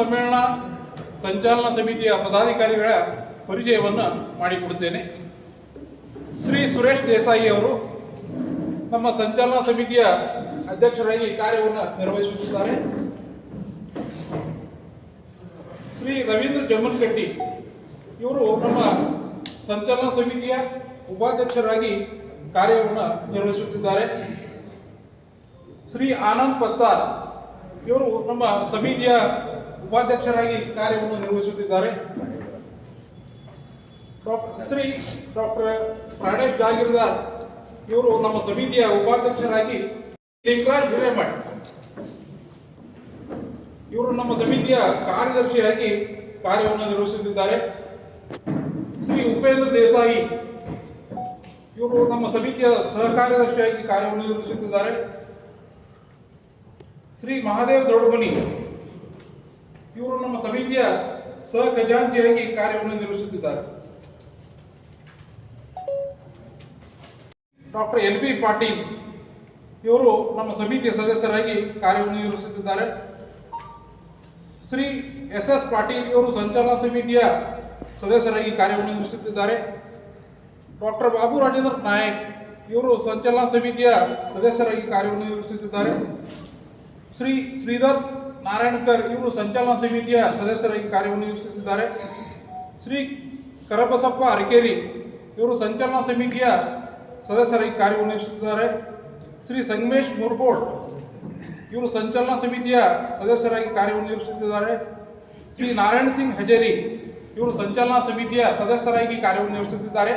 ಸಮ್ಮೇಳನ ಸಂಚಾಲನಾ ಸಮಿತಿಯ ಪದಾಧಿಕಾರಿಗಳ ಪರಿಚಯವನ್ನು ಮಾಡಿಕೊಡುತ್ತೇನೆ. ಶ್ರೀ ಸುರೇಶ್ ದೇಸಾಯಿ ಅವರು ನಮ್ಮ ಸಂಚಾಲನಾ ಸಮಿತಿಯ ಅಧ್ಯಕ್ಷರಾಗಿ ಕಾರ್ಯವನ್ನು ನಿರ್ವಹಿಸುತ್ತಿದ್ದಾರೆ. ಶ್ರೀ ರವೀಂದ್ರ ಜಮ್ಮನ್ಕಟ್ಟಿ ಇವರು ನಮ್ಮ ಸಂಚಾಲನಾ ಸಮಿತಿಯ ಉಪಾಧ್ಯಕ್ಷರಾಗಿ ಕಾರ್ಯವನ್ನು ನಿರ್ವಹಿಸುತ್ತಿದ್ದಾರೆ. ಶ್ರೀ ಆನಂದ್ ಪತ್ತಾರ್ ಇವರು ನಮ್ಮ ಸಮಿತಿಯ ಉಪಾಧ್ಯಕ್ಷರಾಗಿ ಕಾರ್ಯವನ್ನು ನಿರ್ವಹಿಸುತ್ತಿದ್ದಾರೆ. ಶ್ರೀ ಡಾಕ್ಟರ್ ಪ್ರಾಣೇಶ್ ಜಾಗೀರ್ದಾರ್, ಇವರು ನಮ್ಮ ಸಮಿತಿಯ ಉಪಾಧ್ಯಕ್ಷರಾಗಿ ಲಿಂಗರಾಜ್ ಹಿರೇಮಠ್. ಇವರು ನಮ್ಮ ಸಮಿತಿಯ ಕಾರ್ಯದರ್ಶಿಯಾಗಿ ಕಾರ್ಯವನ್ನು ನಿರ್ವಹಿಸುತ್ತಿದ್ದಾರೆ. ಶ್ರೀ ಉಪೇಂದ್ರ ದೇಸಾಯಿ, ಇವರು ನಮ್ಮ ಸಮಿತಿಯ ಸಹಕಾರ್ಯದರ್ಶಿಯಾಗಿ ಕಾರ್ಯವನ್ನು ನಿರ್ವಹಿಸುತ್ತಿದ್ದಾರೆ. ಶ್ರೀ ಮಹಾದೇವ್ ದೊಡ್ಡಮನಿ ಇವರು ನಮ್ಮ ಸಮಿತಿಯ ಸಹ ಕಾರ್ಯವನ್ನು ನಿರ್ವಹಿಸುತ್ತಿದ್ದಾರೆ. ಡಾಕ್ಟರ್ ಎಲ್ ಬಿ ಪಾಟೀಲ್ ಇವರು ನಮ್ಮ ಸಮಿತಿಯ ಸದಸ್ಯರಾಗಿ ಕಾರ್ಯವನ್ನು ನಿರ್ವಹಿಸುತ್ತಿದ್ದಾರೆ. ಶ್ರೀ ಎಸ್ ಎಸ್ ಪಾಟೀಲ್ ಇವರು ಸಂಚಾಲನಾ ಸಮಿತಿಯ ಸದಸ್ಯರಾಗಿ ಕಾರ್ಯವನ್ನು ನಿರ್ವಹಿಸುತ್ತಿದ್ದಾರೆ. ಡಾಕ್ಟರ್ ಬಾಬು ರಾಜೇಂದ್ರ ನಾಯಕ್ ಇವರು ಸಂಚಾಲನಾ ಸಮಿತಿಯ ಸದಸ್ಯರಾಗಿ ಕಾರ್ಯವನ್ನು ನಿರ್ವಹಿಸುತ್ತಿದ್ದಾರೆ. ಶ್ರೀ ಶ್ರೀಧರ್ ನಾರಾಯಣಕರ್ ಇವರು ಸಂಚಾಲನಾ ಸಮಿತಿಯ ಸದಸ್ಯರಾಗಿ ಕಾರ್ಯವನ್ನು ನಿರ್ವಹಿಸುತ್ತಿದ್ದಾರೆ ಶ್ರೀ ಕರಬಸಪ್ಪ ಅರಕೇರಿ ಇವರು ಸಂಚಾಲನಾ ಸಮಿತಿಯ ಸದಸ್ಯರಾಗಿ ಕಾರ್ಯವನ್ನು ನಿರ್ವಹಿಸುತ್ತಿದ್ದಾರೆ ಶ್ರೀ ಸಂಗಮೇಶ್ ಮುರ್ಗೋಡ್ ಇವರು ಸಂಚಾಲನಾ ಸಮಿತಿಯ ಸದಸ್ಯರಾಗಿ ಕಾರ್ಯವನ್ನು ನಿರ್ವಹಿಸುತ್ತಿದ್ದಾರೆ ಶ್ರೀ ನಾರಾಯಣ ಸಿಂಗ್ ಹಜೇರಿ ಇವರು ಸಂಚಾಲನಾ ಸಮಿತಿಯ ಸದಸ್ಯರಾಗಿ ಕಾರ್ಯವನ್ನು ನಿರ್ವಹಿಸುತ್ತಿದ್ದಾರೆ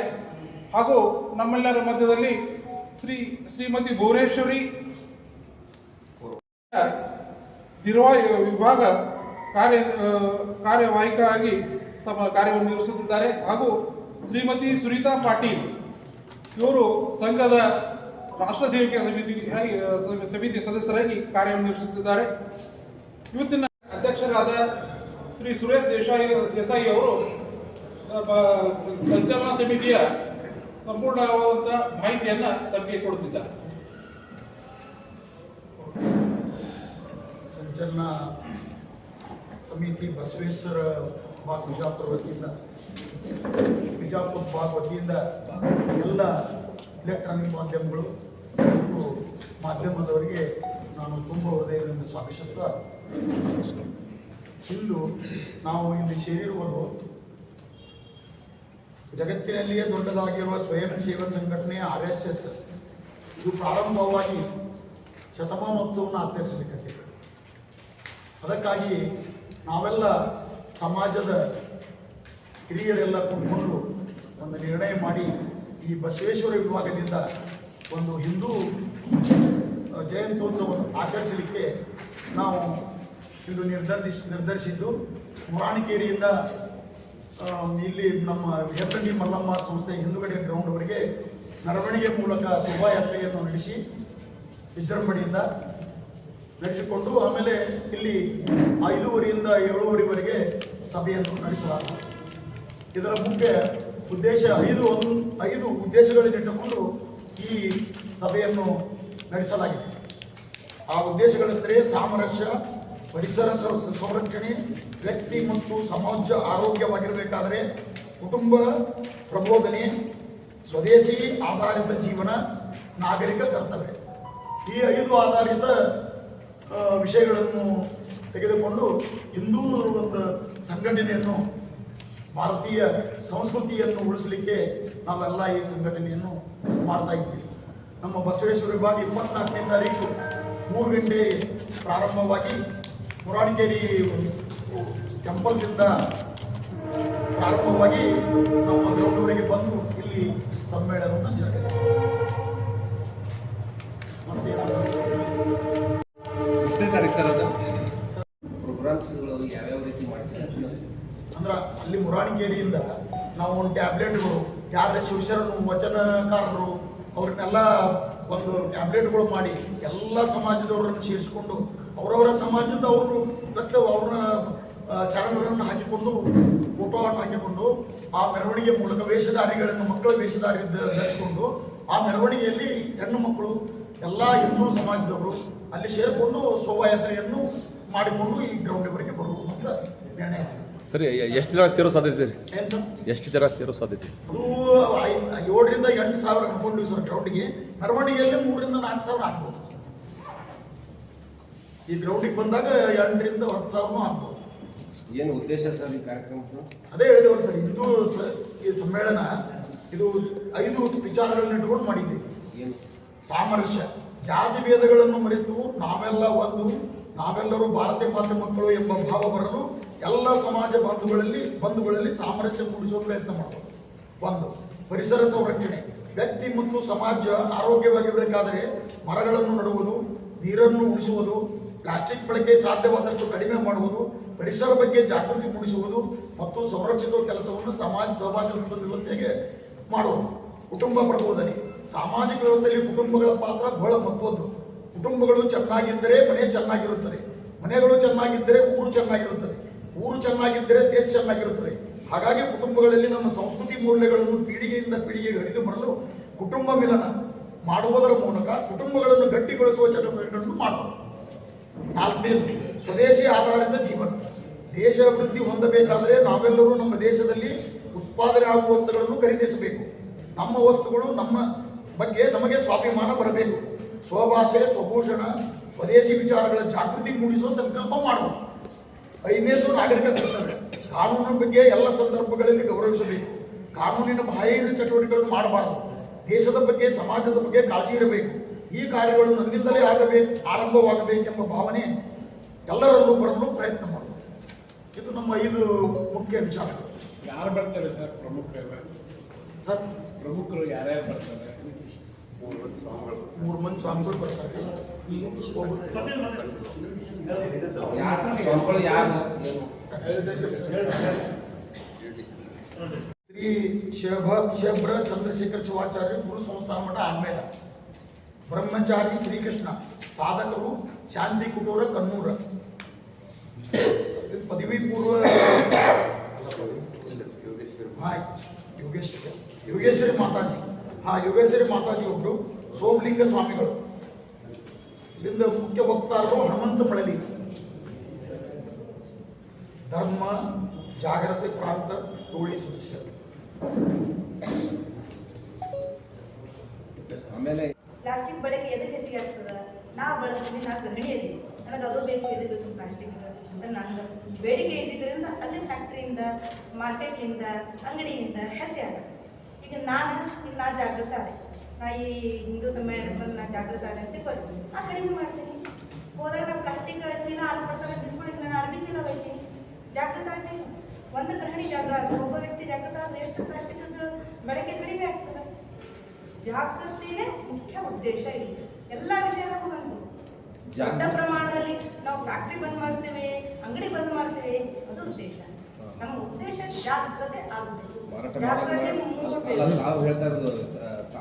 ಹಾಗೂ ನಮ್ಮೆಲ್ಲರ ಮಧ್ಯದಲ್ಲಿ ಶ್ರೀ ಶ್ರೀಮತಿ ಭುವನೇಶ್ವರಿ ನಿರ್ವಾಹ ವಿಭಾಗ ಕಾರ್ಯ ಕಾರ್ಯವಾಹಿಕಾಗಿ ಕಾರ್ಯವಾಹಿಕ ತಮ್ಮ ಕಾರ್ಯವನ್ನು ನಿರ್ವಹಿಸುತ್ತಿದ್ದಾರೆ. ಹಾಗೂ ಶ್ರೀಮತಿ ಸುನೀತಾ ಪಾಟೀಲ್, ಇವರು ಸಂಘದ ರಾಷ್ಟ್ರ ಸೇವಿಕೆ ಸಮಿತಿ ಸಮಿತಿ ಸದಸ್ಯರಾಗಿ ಕಾರ್ಯವನ್ನು ನಿರ್ವಹಿಸುತ್ತಿದ್ದಾರೆ. ಇವತ್ತಿನ ಅಧ್ಯಕ್ಷರಾದ ಶ್ರೀ ಸುರೇಶ್ ದೇಸಾಯಿ ದೇಸಾಯಿ ಅವರು ಸಂಚಾಲನಾ ಸಮಿತಿಯ ಸಂಪೂರ್ಣವಾದಂಥ ಮಾಹಿತಿಯನ್ನು ತಮಗೆ ಕೊಡುತ್ತಿದ್ದಾರೆ. ಸಂಚಲನ ಸಮಿತಿ ಬಸವೇಶ್ವರ ಭಾಗ್ ಬಿಜಾಪುರ ವತಿಯಿಂದ, ಬಿಜಾಪುರ ಬಾಗ್ ವತಿಯಿಂದ ಎಲ್ಲ ಎಲೆಕ್ಟ್ರಾನಿಕ್ ಮಾಧ್ಯಮಗಳು ಮತ್ತು ಮಾಧ್ಯಮದವರಿಗೆ ನಾನು ತುಂಬ ಹೃದಯದಿಂದ ಸ್ವಾಗತಿಸುತ್ತಾ, ಇಂದು ನಾವು ಇಲ್ಲಿ ಸೇರಿರುವುದು ಜಗತ್ತಿನಲ್ಲಿಯೇ ದೊಡ್ಡದಾಗಿರುವ ಸ್ವಯಂ ಸೇವಾ ಸಂಘಟನೆ ಆರ್ ಇದು ಪ್ರಾರಂಭವಾಗಿ ಶತಮಾನೋತ್ಸವವನ್ನು ಆಚರಿಸಲಿಕ್ಕೆ ಅದಕ್ಕಾಗಿ ನಾವೆಲ್ಲ ಸಮಾಜದ ಹಿರಿಯರೆಲ್ಲ ಕೂತ್ಕೊಂಡು ಒಂದು ನಿರ್ಣಯ ಮಾಡಿ ಈ ಬಸವೇಶ್ವರ ವಿಭಾಗದಿಂದ ಒಂದು ಹಿಂದೂ ಜಯಂತ್ಯೋತ್ಸವವನ್ನು ಆಚರಿಸಲಿಕ್ಕೆ ನಾವು ಇಂದು ನಿರ್ಧರಿಸಿ ನಿರ್ಧರಿಸಿದ್ದು ಮುರಾಣಿಕೇರಿಯಿಂದ ಇಲ್ಲಿ ನಮ್ಮ ಹೆಬ್ಬಂಡಿ ಮಲ್ಲಮ್ಮ ಸಂಸ್ಥೆ ಹಿಂದುಗಡೆ ಗ್ರೌಂಡ್ವರೆಗೆ ಮೆರವಣಿಗೆ ಮೂಲಕ ಶೋಭಾಯಾತ್ರೆಯನ್ನು ನಡೆಸಿ ವಿಜೃಂಭಣೆಯಿಂದ ನಡೆಸಿಕೊಂಡು ಆಮೇಲೆ ಇಲ್ಲಿ ಐದೂವರೆಯಿಂದ ಏಳುವರೆವರೆಗೆ ಸಭೆಯನ್ನು ನಡೆಸಲಾಗುತ್ತದೆ ಇದರ ಮುಖ್ಯ ಉದ್ದೇಶ ಐದು ಒಂದು, ಐದು ಉದ್ದೇಶಗಳನ್ನಿಟ್ಟುಕೊಂಡು ಈ ಸಭೆಯನ್ನು ನಡೆಸಲಾಗಿದೆ. ಆ ಉದ್ದೇಶಗಳೆಂದರೆ ಸಾಮರಸ್ಯ, ಪರಿಸರ ಸಂರಕ್ಷಣೆ, ವ್ಯಕ್ತಿ ಮತ್ತು ಸಮಾಜ ಆರೋಗ್ಯವಾಗಿರಬೇಕಾದರೆ ಕುಟುಂಬ, ಪ್ರಬೋಧನೆ, ಸ್ವದೇಶಿ ಆಧಾರಿತ ಜೀವನ, ನಾಗರಿಕ ಕರ್ತವ್ಯ. ಈ ಐದು ಆಧಾರಿತ ವಿಷಯಗಳನ್ನು ತೆಗೆದುಕೊಂಡು ಹಿಂದೂ ಒಂದು ಸಂಘಟನೆಯನ್ನು, ಭಾರತೀಯ ಸಂಸ್ಕೃತಿಯನ್ನು ಉಳಿಸಲಿಕ್ಕೆ ನಾವೆಲ್ಲ ಈ ಸಂಘಟನೆಯನ್ನು ಮಾಡ್ತಾ ಇದ್ದೀವಿ. ನಮ್ಮ ಬಸವೇಶ್ವರ ವಿಭಾಗ ಇಪ್ಪತ್ನಾಲ್ಕನೇ ತಾರೀಕು ಮೂರು ಗಂಟೆ ಪ್ರಾರಂಭವಾಗಿ ಪುರಾಣಿಕೇರಿ ಟೆಂಪಲ್ದಿಂದ ಪ್ರಾರಂಭವಾಗಿ ನಮ್ಮ ಗ್ರೌಂಡ್ವರೆಗೆ ಬಂದು ಇಲ್ಲಿ ಸಮ್ಮೇಳನವನ್ನು ಜರುಗಿದೆ ತಾರೀಕು ಸರ್ ಅದು ಪ್ರೋಗ್ರಾಮ್ಸ್ಗಳು ಯಾವ್ಯಾವ ರೀತಿ ಮಾಡ್ತೀರಾ? ಅಂದ್ರೆ ಅಲ್ಲಿ ಮುರಾಣಿಗೇರಿಯಿಂದ ನಾವು ಒಂದು ಟ್ಯಾಬ್ಲೆಟ್ಗಳು ಯಾರ ಶಿವಶರಣರು ವಚನಕಾರರು ಅವ್ರನ್ನೆಲ್ಲ ಒಂದು ಟ್ಯಾಬ್ಲೆಟ್ಗಳು ಮಾಡಿ ಎಲ್ಲ ಸಮಾಜದವ್ರನ್ನ ಸೇರಿಸ್ಕೊಂಡು ಅವರವರ ಸಮಾಜದ ಅವರು ಮತ್ತು ಅವ್ರನ್ನ ಶರಣರನ್ನು ಹಾಕಿಕೊಂಡು ಫೋಟೋವನ್ನು ಹಾಕಿಕೊಂಡು ಆ ಮೆರವಣಿಗೆ ಮೂಲಕ ವೇಷಧಾರಿಗಳನ್ನು ಮಕ್ಕಳ ವೇಷಧಾರಿ ಧರಿಸಿಕೊಂಡು ಆ ಮೆರವಣಿಗೆಯಲ್ಲಿ ಹೆಣ್ಣು ಮಕ್ಕಳು ಎಲ್ಲ ಹಿಂದೂ ಸಮಾಜದವರು ಅಲ್ಲಿ ಸೇರಿಕೊಂಡು ಶೋಭಾಯಾತ್ರೆಯನ್ನು ಮಾಡಿಕೊಂಡು ಈ ಗ್ರೌಂಡ್ವರೆಗೆ ಬರುವುದು ಅಂತ ನಿರ್ಣಯ. ಸರಿ ಎಷ್ಟು ಜನ ಸೇರೋ ಸಾಧ್ಯತೆ ಏನು ಏನ್ ಸರ್? ಎಷ್ಟು ಜನ ಸೇರೋ ಸಾಧ್ಯತೆ ಅದು ಐ- ಏಳರಿಂದ ಎಂಟು ಸಾವಿರ ಹಾಕೊಂಡಿವಿ ಸರ್ ಗ್ರೌಂಡಿಗೆ ಮೆರವಣಿಗೆಯಲ್ಲಿ ಮೂರರಿಂದ ನಾಲ್ಕು ಸಾವಿರ ಹಾಕ್ಬೋದು ಈ ಗ್ರೌಂಡಿಗೆ ಬಂದಾಗ ಎಂಟರಿಂದ ಹತ್ತು ಸಾವಿರನೂ ಹಾಕ್ಬೋದು. ಏನು ಉದ್ದೇಶ ಸರ್ ಈ ಕಾರ್ಯಕ್ರಮದ ಅದೇ ಹೇಳಿದೆ ಸರ್ ಹಿಂದೂ ಸ- ಈ ಸಮ್ಮೇಳನ ಇದು ಐದು ವಿಚಾರಗಳನ್ನ ಇಟ್ಕೊಂಡು ಮಾಡಿದ್ದೀವಿ ಸಾಮರಸ್ಯ. ಜಾತಿ ಭೇದಗಳನ್ನು ಮರೆತು ನಾವೆಲ್ಲ ಒಂದು, ನಾವೆಲ್ಲರೂ ಭಾರತೀಯ ಮಾತೆ ಮಕ್ಕಳು ಎಂಬ ಭಾವ ಬರಲು ಎಲ್ಲ ಸಮಾಜ ಬಂಧುಗಳಲ್ಲಿ ಬಂಧುಗಳಲ್ಲಿ ಸಾಮರಸ್ಯ ಮೂಡಿಸುವ ಪ್ರಯತ್ನ ಮಾಡಬೇಕು ಒಂದು, ಪರಿಸರ ಸಂರಕ್ಷಣೆ. ವ್ಯಕ್ತಿ ಮತ್ತು ಸಮಾಜ ಆರೋಗ್ಯವಾಗಿರಬೇಕಾದರೆ ಮರಗಳನ್ನು ನೆಡುವುದು, ನೀರನ್ನು ಉಳಿಸುವುದು ಪ್ಲಾಸ್ಟಿಕ್ ಬಳಕೆ ಸಾಧ್ಯವಾದಷ್ಟು ಕಡಿಮೆ ಮಾಡುವುದು, ಪರಿಸರ ಬಗ್ಗೆ ಜಾಗೃತಿ ಮೂಡಿಸುವುದು ಮತ್ತು ಸಂರಕ್ಷಿಸುವ ಕೆಲಸವನ್ನು ಸಮಾಜ ಸಹಭಾಗಿತ್ವದೊಂದಿಗೆ ಮಾಡುವುದು. ಕುಟುಂಬ ಪ್ರಬೋಧನೆ. ಸಾಮಾಜಿಕ ವ್ಯವಸ್ಥೆಯಲ್ಲಿ ಕುಟುಂಬಗಳ ಪಾತ್ರ ಬಹಳ ಮಹತ್ವದ್ದು. ಕುಟುಂಬಗಳು ಚೆನ್ನಾಗಿದ್ದರೆ ಮನೆ ಚೆನ್ನಾಗಿರುತ್ತದೆ. ಮನೆಗಳು ಚೆನ್ನಾಗಿದ್ದರೆ ಊರು ಚೆನ್ನಾಗಿರುತ್ತದೆ. ಊರು ಚೆನ್ನಾಗಿದ್ದರೆ ದೇಶ ಚೆನ್ನಾಗಿರುತ್ತದೆ. ಹಾಗಾಗಿ ಕುಟುಂಬಗಳಲ್ಲಿ ನಮ್ಮ ಸಂಸ್ಕೃತಿ ಮೌಲ್ಯಗಳನ್ನು ಪೀಳಿಗೆಯಿಂದ ಪೀಳಿಗೆಗೆ ಹರಿದು ಬರಲು ಕುಟುಂಬ ಮಿಲನ ಮಾಡುವುದರ ಮೂಲಕ ಕುಟುಂಬಗಳನ್ನು ಗಟ್ಟಿಗೊಳಿಸುವ ಚಟುವಟಿಕೆಗಳನ್ನು ಮಾಡಬಹುದು ನಾಲ್ಕನೇದು, ಸ್ವದೇಶಿ ಆಧಾರಿತ ಜೀವನ. ದೇಶ ಅಭಿವೃದ್ಧಿ ಹೊಂದಬೇಕಾದರೆ ನಾವೆಲ್ಲರೂ ನಮ್ಮ ದೇಶದಲ್ಲಿ ಉತ್ಪಾದನೆ ಆಗುವ ವಸ್ತುಗಳನ್ನು ಖರೀದಿಸಬೇಕು. ನಮ್ಮ ವಸ್ತುಗಳು ನಮ್ಮ ಬಗ್ಗೆ ನಮಗೆ ಸ್ವಾಭಿಮಾನ ಬರಬೇಕು. ಸ್ವಭಾಷೆ ಸ್ವಭೂಷಣ ಸ್ವದೇಶಿ ವಿಚಾರಗಳ ಜಾಗೃತಿ ಮೂಡಿಸುವ ಸಂಕಲ್ಪ ಮಾಡುವ ಐದನೇದು ನಾಗರಿಕ ಕರ್ತವ್ಯ. ಕಾನೂನಿನ ಬಗ್ಗೆ ಎಲ್ಲ ಸಂದರ್ಭಗಳಲ್ಲಿ ಗೌರವಿಸಬೇಕು. ಕಾನೂನಿನ ಬಾಹಿರ ಚಟುವಟಿಕೆಗಳನ್ನು ಮಾಡಬಾರದು. ದೇಶದ ಬಗ್ಗೆ ಸಮಾಜದ ಬಗ್ಗೆ ಕಾಳಜಿ ಇರಬೇಕು. ಈ ಕಾರ್ಯಗಳು ನನ್ನಿಂದಲೇ ಆಗಬೇಕು ಆರಂಭವಾಗಬೇಕೆಂಬ ಭಾವನೆ ಎಲ್ಲರಲ್ಲೂ ಬರಲು ಪ್ರಯತ್ನ ಮಾಡಬೇಕು ಇದು ನಮ್ಮ ಐದು ಮುಖ್ಯ ವಿಚಾರಗಳು. ಯಾರು ಬರ್ತಾರೆ ಸರ್ ಪ್ರಮುಖ ಸರ್? ಪ್ರಮುಖರು ಯಾರ್ಯಾರು ಬರ್ತಾರೆ? ಮೂರು ಮಂದಿ ಸ್ವಾಮಿಗಳು ಬರ್ತಾರೆ ಒಬ್ರು- ಯಾರು ಸ್ವಾಮಿಗಳು ಯಾರು ಸರ್ ಏನು ಶ್ರೀ ಶೇಭ ಶೇಬ್ರ ಚಂದ್ರಶೇಖರ ಶಿವಾಚಾರ್ಯ ಗುರು ಸಂಸ್ಥಾನ ಮಠ ಆದ್ಮೇಲೆ ಬ್ರಹ್ಮಚಾರಿ ಶ್ರೀಕೃಷ್ಣ ಸಾಧಕರು ಶಾಂತಿ ಕುಟೂರ ಕನ್ನೂರ ಇದು ಪದವಿ ಪೂರ್ವ ಹಾ ಯೋಗೇಶ್ವರಿ ಯೋಗೇಶ್ವರಿ ಮಾತಾಜಿ ಹಾ ಯೋಗೇಶ್ವರಿ ಮಾತಾಜಿ ಒಬ್ರು ಸೋಮಲಿಂಗ ಸ್ವಾಮಿಗಳು. ಇಲ್ಲಿಂದ ಮುಖ್ಯ ವಕ್ತಾರರು ಹನುಮಂತ ಪಳಲಿ ಧರ್ಮ ಜಾಗೃತಿ ಪ್ರಾಂತ ಟೋಳಿ ಸದಸ್ಯರು. ಆಮೇಲೆ ಪ್ಲಾಸ್ಟಿಕ್ ಬಳಕೆ ಎದಕ್ಕೆ ಹೆಚ್ಚಿಗೆ ಆಗ್ತದ? ನಾ ಬಳಸ್ತೀನಿ ನಾ ಗೃಹಿಣಿ ಅದೀನಿ ನನಗೆ ಅದು ಬೇಕು ಇದು ಬೇಕು ಪ್ಲಾಸ್ಟಿಕ್ ಅಂತ ಬೇಡಿಕೆ ಇದ್ದಿದ್ದರಿಂದ ಅಲ್ಲಿ ಫ್ಯಾಕ್ಟ್ರಿಯಿಂದ ಮಾರ್ಕೆಟ್ಲಿಂದ ಅಂಗಡಿಯಿಂದ ಹೆಚ್ಚೆ ಆಗುತ್ತೆ ಈಗ ನಾನು ಈಗ ನಾನು ಜಾಗೃತ ಆದೆ. ನಾ ಈ ಹಿಂದೂ ಸಮ್ಮೇಳನ ಬಂದು ನಾನು ಜಾಗೃತ ಆದೆ ಅಂತ ಕೊಡ್ತೀನಿ ನಾ ಕಡಿಮೆ ಮಾಡ್ತೀನಿ. ಹೋದಾಗ ನಾ ಪ್ಲಾಸ್ಟಿಕ್ ಚೀಲ ಹಾಲು ಕೊಡ್ತಾರೆ ಬಿಸ್ಕೊಳಿಕ್ಕೆ ನಾನು ಅರ್ಬಿ ಚೀಲ ಒಯ್ತೀನಿ. ಜಾಗೃತ ಆಗ್ತೀನಿ ಒಂದು ಗ್ರಹಣಿ ಜಾಗೃತ ಆದ್ರೆ ಒಬ್ಬ ವ್ಯಕ್ತಿ ಜಾಗೃತ ಆದ್ರೆ ಎಷ್ಟು ಪ್ಲಾಸ್ಟಿಕ್ ಬಳಕೆ ಕಡಿಮೆ ಆಗ್ತದೆ. ಜಾಗೃತಿನೇ ಮುಖ್ಯ ಉದ್ದೇಶ ಇಲ್ಲಿ. ಎಲ್ಲ ವಿಷಯದಾಗೂ ಬಂತು ದೊಡ್ಡ ಪ್ರಮಾಣದಲ್ಲಿ ನಾವು ಫ್ಯಾಕ್ಟ್ರಿ ಬಂದ್ ಮಾಡ್ತೇವೆ ಅಂಗಡಿ ಬಂದ್ ಮಾಡ್ತೇವೆ ಅದು ಉದ್ದೇಶ. ನಮ್ಮ ಉದ್ದೇಶ ಜಾಗೃತೆ ಆಗಬೇಕು ಜಾಗೃತಿ ಹೇಳ್ತಾ ಇರೋದು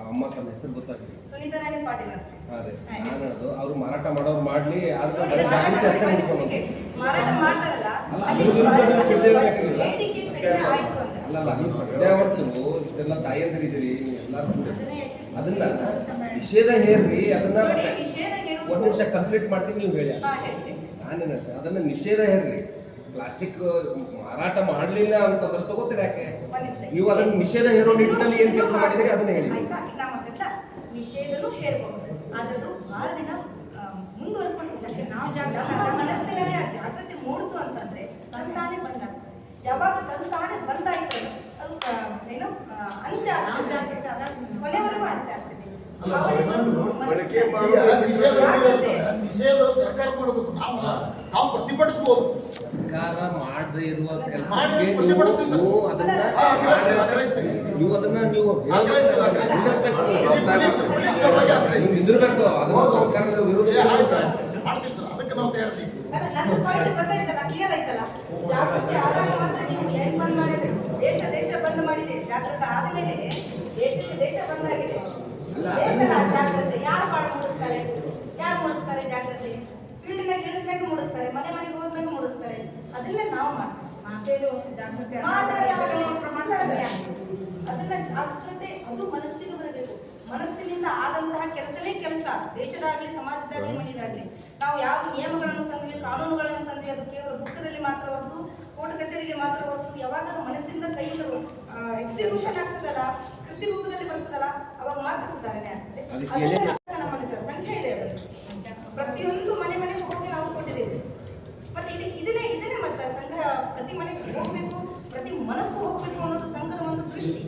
ಅಮ್ಮ ತಮ್ಮ ಹೆಸರು ಗೊತ್ತಾಗ್ಲಿ ಸುನೀತಾ ರಾಣಿ ಪಾಟೀಲ್ ಅಂತ. ಅದೇ. ನಾನು ಅವ್ರು ಮಾರಾಟ ಮಾಡೋರು ಮಾಡ್ಲಿ ಆದ್ರೆ ನೋಡಿ, ಬರೀ ಮಾರಾಟ ಜಾಗೃತಿ ಅಷ್ಟೇ ಮಾಡಿ ಮುಗಿಸ್ಕೊಂಡು ಮಾರಾಟ ಮಾಡ್ತಾರಲ್ಲ ಅಲ್ಲಿ ನೀವು ಅಲ್ಲಿ ಸುದ್ದಿ ಹೇಳ್ಬೇಕಾಗಿಲ್ಲ. ಬೇಡಿಕೆ ಕಡಿಮೆ ಆಯ್ತು ಅಂತ. ಅಲ್ಲ ಅಲ್ಲ ನೀವು ಪ್ರಜ್ಞೆ ಹೊರತು ಇಷ್ಟೆಲ್ಲ ತಾಯಂದಿರಿದ್ದೀರಿ ನೀವು ಎಲ್ಲರೂ ಕೂಡ. ಅದನ್ನ ನಿಷೇಧ ಹೇರ್ರಿ ಅದನ್ನ ಒಂದ್ ನಿಮಿಷ ಕಂಪ್ಲೀಟ್ ಮಾಡ್ತೀನಿ ನೀವು ಹೇಳಿ. ಹಾ, ಹೇಳಿ, ಹೇಳಿ. ನಾನೇನ ಅದನ್ನ ನಿಷೇಧ ಹೇರ್ರಿ. ಪ್ಲಾಸ್ಟಿಕ್ ಮಾರಾಟ ಮಾಡಲಿಲ್ಲ ಅಂತಂದ್ರೆ ತಗೋತೀರ ಯಾಕೆ? ಒಂದ್ ನಿಮಿಷ. ನೀವು ಅದನ್ನ ನಿಷೇಧ ಹೇರೋ ನಿಟ್ಟಿನಲ್ಲಿ ಏನ್ ಕೆಲಸ ಮಾಡಿದಿರಿ ಅದನ್ನ ಹೇಳಿ. ಆಯ್ತಾ? ಈಗ ನಿಷೇಧನೂ ಬಹಳ ದಿನ ಮುಂದುವರ್ಕೊಂಡು ಯಾಕೆ ನಾವು ಜಾಗ ನಮ್ಮ ಮನಸ್ಸಿನಲ್ಲಿ ಆ ಜಾಗೃತಿ ಮೂಡಿತು ಅಂತಂದ್ರೆ ತಂತಾನೆ ಬಂದಾಗ್ತದೆ ಯಾವಾಗ ತಂತಾನೆ ಬಂದಾಯ್ತು ಅದು ಏನು ಅಂತ್ಯ ಕೊನೆವರೆಗೂ ಅಂತ್ಯ ಆಗ್ತದೆ. ನಿಷೇಧ ಸರ್ಕಾರ ಮಾಡಬೇಕು. ನಾವು ನಾವು ಪ್ರತಿಭಟಿಸ್ಬೋದು. ಸರ್ಕಾರ ಮಾಡದೇ ಇರುವ ಕೆಲಸಕ್ಕೆ ನೀವು ಅದನ್ನ. ನೀವು ಅದನ್ನ ನಿಂದಿರ್ಬೇಕು ಅದನ್ನ. ಸರ್ಕಾರದ. ಮಾಡ್ತೀವಿ ಸರ್ ಅದಕ್ಕೆ ನಾವು ಮಾಡಿದ್ರೆ ದೇಶ ದೇಶ ಬಂದ್ ಮಾಡಿದೆ ಜಾಗೃತ ಆದ್ಮೇಲೆ ದೇಶಕ್ಕೆ ದೇಶ ಬಂದಾಗಿದೆ ಜಾಗೃತಿ ಯಾರು ಮಾಡಿ ಮೂಡಿಸ್ತಾರೆ ಯಾರು ಮೂಡಿಸ್ತಾರೆ ಜಾಗೃತಿ ಫೀಲ್ಡ್ನಾಗ ಇಳಿದ್ಮೇಲೆ ಮೂಡಿಸ್ತಾರೆ ಮನೆ ಮನೆಗೆ ಹೋದ್ಮೇಲೆ ಮೂಡಿಸ್ತಾರೆ ಅದನ್ನ ನಾವು ಮಾಡ್ತೀವಿ. ಜಾಗೃತಿ. ಅದನ್ನ ಜಾಗೃತೆ ಅದು ಮನಸ್ಸಿಗೆ ಬರಬೇಕು. ಮನಸ್ಸಿನಿಂದ ಆದಂತಹ ಕೆಲಸನೇ ಕೆಲಸ. ದೇಶದಾಗ್ಲಿ ಸಮಾಜದಾಗ್ಲಿ ಮನೆಯದಾಗ್ಲಿ ನಾವು ಯಾವ ನಿಯಮಗಳನ್ನು ತಂದ್ವಿ ಕಾನೂನುಗಳನ್ನು ತಂದ್ವಿ ಅದು ಕೇವಲ ಪುಸ್ತಕದಲ್ಲಿ ಮಾತ್ರ ಹೊರತು ಕೋರ್ಟ್ ಕಚೇರಿಗೆ ಮಾತ್ರ ಹೊರತು ಯಾವಾಗ ಮನಸ್ಸಿಂದ ಕೈಯಿಂದ ಎಕ್ಸಿಕ್ಯೂಷನ್ ಆಗ್ತದಲ್ಲ ಕೃತಿ ರೂಪದಲ್ಲಿ ಬರ್ತದಲ್ಲ ಅವಾಗ ಮಾತ್ರ ಸುಧಾರಣೆ ಆಗ್ತದೆ ಅದಕ್ಕೆ ಅದನ್ನೇ ಏನೇನು- ನಮ್ಮ ಮನಸ್ಸಿನ ಸಂಖ್ಯೆ ಇದೆ ಅದರಲ್ಲಿ ಪ್ರತಿಯೊಂದು ಮನೆ ಮನೆಗೆ ಹೋಗಿ ನಾವು ಕೊಟ್ಟಿದ್ದೇವೆ ಮತ್ತೆ ಇದು ಇದನ್ನೇ ಇದನ್ನೇ ಮತ್ತೆ ಸಂಘ ಪ್ರತಿ ಮನೆಗೆ ಹೋಗ್ಬೇಕು ಪ್ರತಿ ಮನಕ್ಕೂ ಹೋಗ್ಬೇಕು ಅನ್ನೋದು ಸಂಘದ ಒಂದು ದೃಷ್ಟಿ.